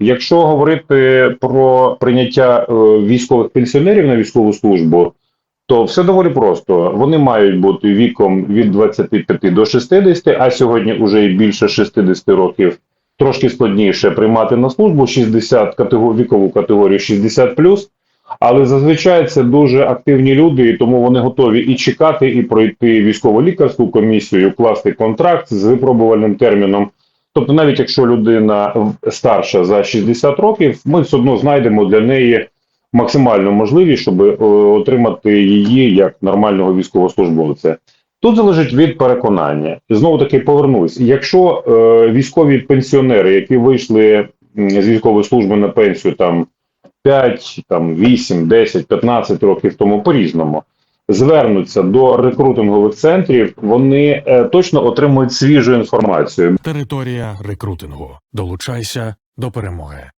Якщо говорити про прийняття е, військових пенсіонерів на військову службу, то все доволі просто. Вони мають бути віком від 25 до 60, а сьогодні вже і більше 60 років. Трошки складніше приймати на службу 60 категор, вікову категорію 60 але зазвичай це дуже активні люди, тому вони готові і чекати, і пройти військово-лікарську комісію, і укласти контракт з випробувальним терміном. Тобто, навіть якщо людина старша за 60 років, ми все одно знайдемо для неї максимальну можливість, щоб е, отримати її як нормального військовослужбовця. Тут залежить від переконання. І знову таки повернусь. Якщо е, військові пенсіонери, які вийшли з військової служби на пенсію там 5, там 8, 10, 15 років тому по-різному, звернуться до рекрутингових центрів, вони е, точно отримують свіжу інформацію. Територія рекрутингу. Долучайся до перемоги.